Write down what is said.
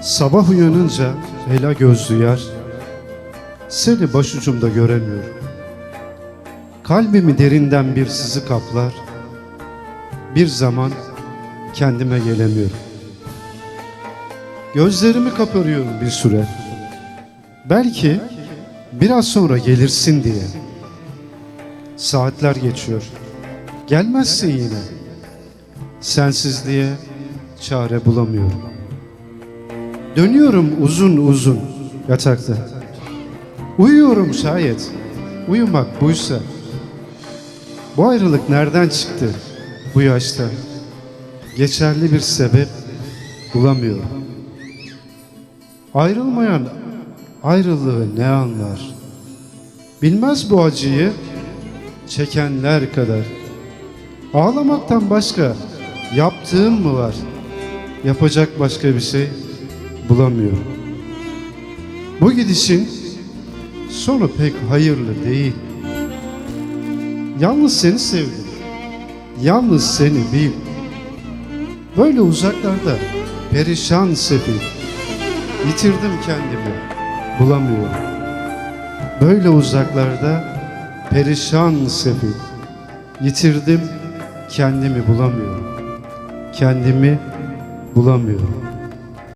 Sabah uyanınca ela göz duyar, seni başucumda göremiyorum. Kalbimi derinden bir sızı kaplar, bir zaman kendime gelemiyorum. Gözlerimi kaparıyorum bir süre. Belki biraz sonra gelirsin diye. Saatler geçiyor. Gelmezsin yine. Sensizliğe çare bulamıyorum. Dönüyorum uzun uzun yatakta. Uyuyorum şayet. Uyumak buysa. Bu ayrılık nereden çıktı bu yaşta? Geçerli bir sebep bulamıyorum. Ayrılmayan ayrılığı ne anlar? Bilmez bu acıyı çekenler kadar. Ağlamaktan başka yaptığım mı var? Yapacak başka bir şey bulamıyorum. Bu gidişin sonu pek hayırlı değil. Yalnız seni sevdim. Yalnız seni bil. Böyle uzaklarda perişan sefil. Yitirdim kendimi. Bulamıyorum. Böyle uzaklarda perişan sefil. Yitirdim kendimi bulamıyorum. Kendimi bulamıyorum.